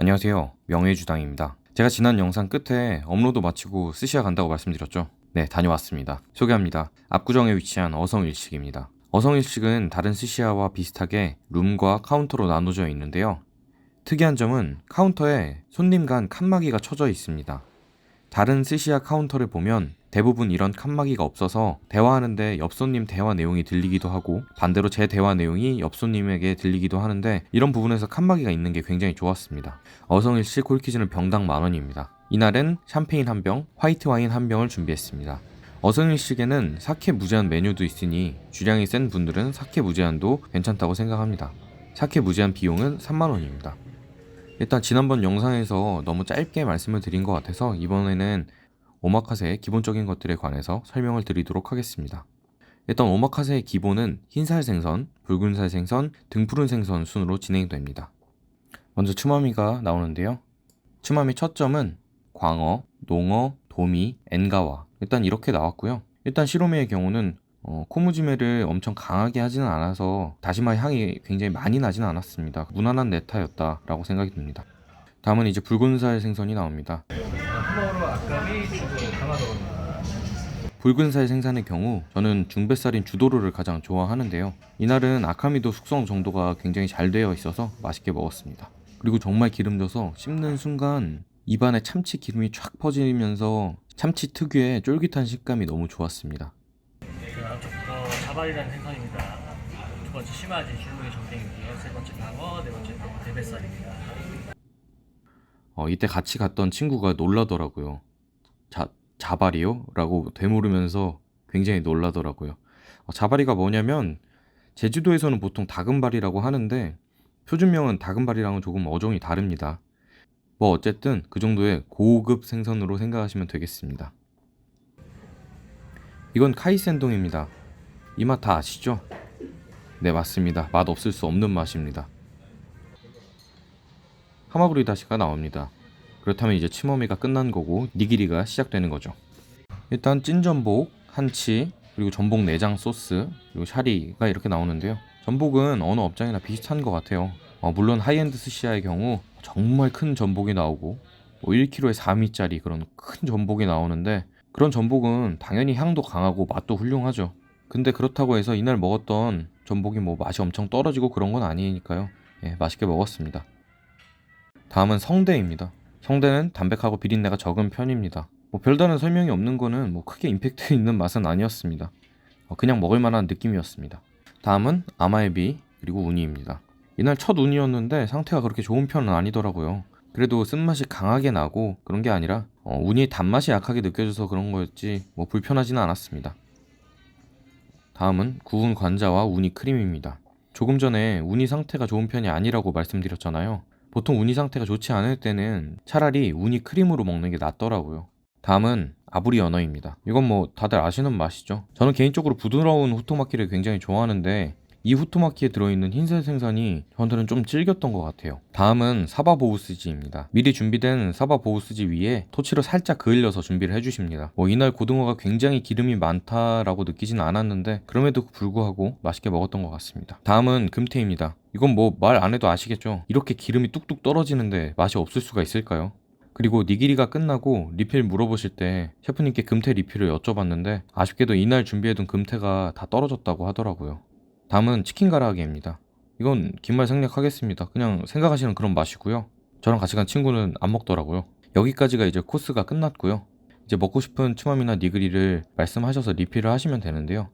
안녕하세요. 명예주당입니다. 제가 지난 영상 끝에 업로드 마치고 스시야 간다고 말씀드렸죠. 네, 다녀왔습니다. 소개합니다. 압구정에 위치한 어성일식입니다. 어성일식은 다른 스시야와 비슷하게 룸과 카운터로 나눠져 있는데요. 특이한 점은 카운터에 손님 간 칸막이가 쳐져 있습니다. 다른 스시야 카운터를 보면 대부분 이런 칸막이가 없어서 대화하는데 옆 손님 대화 내용이 들리기도 하고 반대로 제 대화 내용이 옆 손님에게 들리기도 하는데 이런 부분에서 칸막이가 있는 게 굉장히 좋았습니다. 어성일식 콜키즈는 병당 만원입니다. 이날은 샴페인 한 병, 화이트 와인 한 병을 준비했습니다. 어성일식에는 사케 무제한 메뉴도 있으니 주량이 센 분들은 사케 무제한도 괜찮다고 생각합니다. 사케 무제한 비용은 3만원입니다. 일단 지난번 영상에서 너무 짧게 말씀을 드린 것 같아서 이번에는 오마카세의 기본적인 것들에 관해서 설명을 드리도록 하겠습니다. 일단 오마카세의 기본은 흰살 생선, 붉은살 생선, 등푸른 생선 순으로 진행됩니다. 먼저 추마미가 나오는데요. 추마미 첫 점은 광어, 농어, 도미, 엔가와 일단 이렇게 나왔고요. 일단 시로미의 경우는 어, 코무지메를 엄청 강하게 하지는 않아서 다시마 향이 굉장히 많이 나지는 않았습니다. 무난한 네타였다라고 생각이 듭니다. 다음은 이제 붉은살 생선이 나옵니다. 붉은살 생산의 경우 저는 중뱃살인 주도로를 가장 좋아하는데요. 이날은 아카미도 숙성 정도가 굉장히 잘 되어 있어서 맛있게 먹었습니다. 그리고 정말 기름져서 씹는 순간 입안에 참치 기름이 쫙 퍼지면서 참치 특유의 쫄깃한 식감이 너무 좋았습니다. 제가 어, 자발이라는 생선입니다. 두 번째 심화진 줄무늬 전갱이고요. 세 번째 방어, 네 번째 방어 대뱃살입니다. 어, 이때 같이 갔던 친구가 놀라더라고요. 자, 자발이요? 라고 되물으면서 굉장히 놀라더라고요. 어, 자발이가 뭐냐면 제주도에서는 보통 다금발이라고 하는데 표준명은 다금발이랑은 조금 어종이 다릅니다. 뭐 어쨌든 그 정도의 고급 생선으로 생각하시면 되겠습니다. 이건 카이센동입니다. 이 맛 다 아시죠? 네 맞습니다. 맛 없을 수 없는 맛입니다. 하마구리 다시가 나옵니다. 그렇다면 이제 치머미가 끝난 거고 니기리가 시작되는 거죠. 일단 찐 전복, 한치, 그리고 전복 내장 소스, 그리고 샤리가 이렇게 나오는데요. 전복은 어느 업장이나 비슷한 것 같아요. 어, 물론 하이엔드 스시야의 경우 정말 큰 전복이 나오고 뭐 1kg에 4미짜리 그런 큰 전복이 나오는데 그런 전복은 당연히 향도 강하고 맛도 훌륭하죠. 근데 그렇다고 해서 이날 먹었던 전복이 뭐 맛이 엄청 떨어지고 그런 건 아니니까요. 예, 맛있게 먹었습니다. 다음은 성대입니다. 성대는 담백하고 비린내가 적은 편입니다. 뭐 별다른 설명이 없는 거는 뭐 크게 임팩트 있는 맛은 아니었습니다. 어, 그냥 먹을 만한 느낌이었습니다. 다음은 아마에비 그리고 우니입니다. 이날 첫 운이었는데 상태가 그렇게 좋은 편은 아니더라고요. 그래도 쓴맛이 강하게 나고 그런 게 아니라 어, 운이 단맛이 약하게 느껴져서 그런 거였지 뭐 불편하지는 않았습니다. 다음은 구운 관자와 우니 크림입니다. 조금 전에 우니 상태가 좋은 편이 아니라고 말씀드렸잖아요. 보통 우니 상태가 좋지 않을 때는 차라리 우니 크림으로 먹는 게 낫더라고요. 다음은 아부리 연어입니다. 이건 뭐 다들 아시는 맛이죠. 저는 개인적으로 부드러운 후토마키를 굉장히 좋아하는데 이 후토마키에 들어있는 흰색 생선이 저한테는 좀 질겼던 것 같아요. 다음은 사바 보우스지입니다. 미리 준비된 사바 보우스지 위에 토치로 살짝 그을려서 준비를 해주십니다. 뭐 이날 고등어가 굉장히 기름이 많다라고 느끼지는 않았는데 그럼에도 불구하고 맛있게 먹었던 것 같습니다. 다음은 금태입니다. 이건 뭐 말 안 해도 아시겠죠? 이렇게 기름이 뚝뚝 떨어지는데 맛이 없을 수가 있을까요? 그리고 니기리가 끝나고 리필 물어보실 때 셰프님께 금태 리필을 여쭤봤는데 아쉽게도 이날 준비해둔 금태가 다 떨어졌다고 하더라고요. 다음은 치킨 가라아게입니다. 이건 긴말 생략하겠습니다. 그냥 생각하시는 그런 맛이고요. 저랑 같이 간 친구는 안 먹더라고요. 여기까지가 이제 코스가 끝났고요. 이제 먹고 싶은 추마미나 니그리를 말씀하셔서 리필을 하시면 되는데요.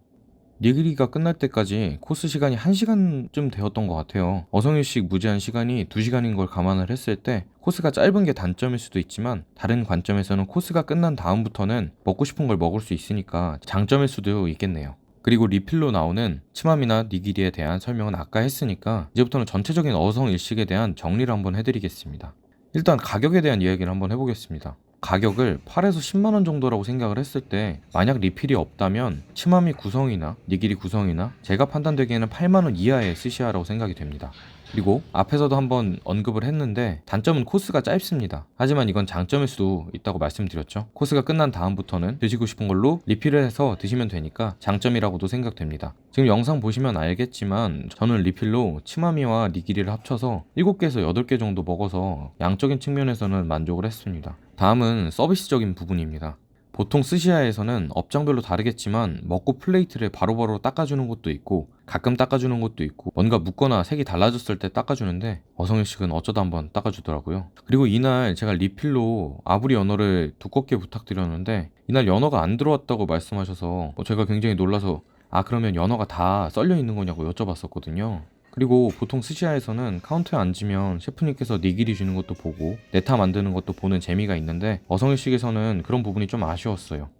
니그리가 끝날 때까지 코스 시간이 1시간쯤 되었던 것 같아요. 어성일식 무제한 시간이 2시간인 걸 감안을 했을 때 코스가 짧은 게 단점일 수도 있지만 다른 관점에서는 코스가 끝난 다음부터는 먹고 싶은 걸 먹을 수 있으니까 장점일 수도 있겠네요. 그리고 리필로 나오는 치마미나 니기리에 대한 설명은 아까 했으니까 이제부터는 전체적인 어성 일식에 대한 정리를 한번 해드리겠습니다. 일단 가격에 대한 이야기를 한번 해보겠습니다. 가격을 8에서 10만 원 정도라고 생각을 했을 때 만약 리필이 없다면 치마미 구성이나 니기리 구성이나 제가 판단되기에는 8만 원 이하의 스시야라고 생각이 됩니다. 그리고 앞에서도 한번 언급을 했는데 단점은 코스가 짧습니다. 하지만 이건 장점일 수도 있다고 말씀드렸죠. 코스가 끝난 다음부터는 드시고 싶은 걸로 리필을 해서 드시면 되니까 장점이라고도 생각됩니다. 지금 영상 보시면 알겠지만 저는 리필로 치마미와 니기리를 합쳐서 7개에서 8개 정도 먹어서 양적인 측면에서는 만족을 했습니다. 다음은 서비스적인 부분입니다. 보통 스시야에서는 업장별로 다르겠지만 먹고 플레이트를 바로바로 닦아주는 곳도 있고 가끔 닦아주는 곳도 있고 뭔가 묻거나 색이 달라졌을 때 닦아주는데 어성일식은 어쩌다 한번 닦아주더라고요. 그리고 이날 제가 리필로 아브리 연어를 두껍게 부탁드렸는데 이날 연어가 안 들어왔다고 말씀하셔서 뭐 제가 굉장히 놀라서 아 그러면 연어가 다 썰려 있는 거냐고 여쭤봤었거든요. 그리고 보통 스시야에서는 카운터에 앉으면 셰프님께서 니기리 주는 것도 보고 네타 만드는 것도 보는 재미가 있는데 어성일식에서는 그런 부분이 좀 아쉬웠어요.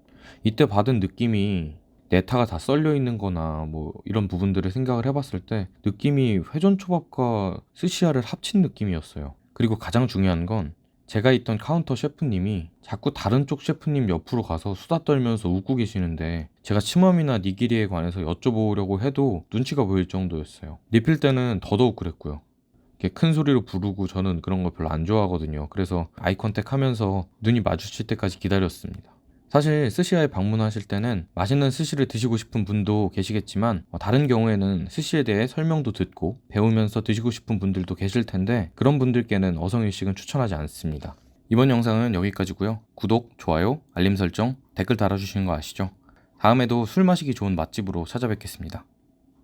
이때 받은 느낌이 네타가 다 썰려 있는 거나 뭐 이런 부분들을 생각을 해봤을 때 느낌이 회전 초밥과 스시야를 합친 느낌이었어요. 그리고 가장 중요한 건 제가 있던 카운터 셰프님이 자꾸 다른 쪽 셰프님 옆으로 가서 수다 떨면서 웃고 계시는데 제가 치마미나 니기리에 관해서 여쭤보려고 해도 눈치가 보일 정도였어요. 리필 때는 더더욱 그랬고요. 이렇게 큰 소리로 부르고 저는 그런 거 별로 안 좋아하거든요. 그래서 아이 컨택 하면서 눈이 마주칠 때까지 기다렸습니다. 사실 스시야에 방문하실 때는 맛있는 스시를 드시고 싶은 분도 계시겠지만 어, 다른 경우에는 스시에 대해 설명도 듣고 배우면서 드시고 싶은 분들도 계실 텐데 그런 분들께는 어성일식은 추천하지 않습니다. 이번 영상은 여기까지고요. 구독, 좋아요, 알림 설정, 댓글 달아주시는 거 아시죠? 다음에도 술 마시기 좋은 맛집으로 찾아뵙겠습니다.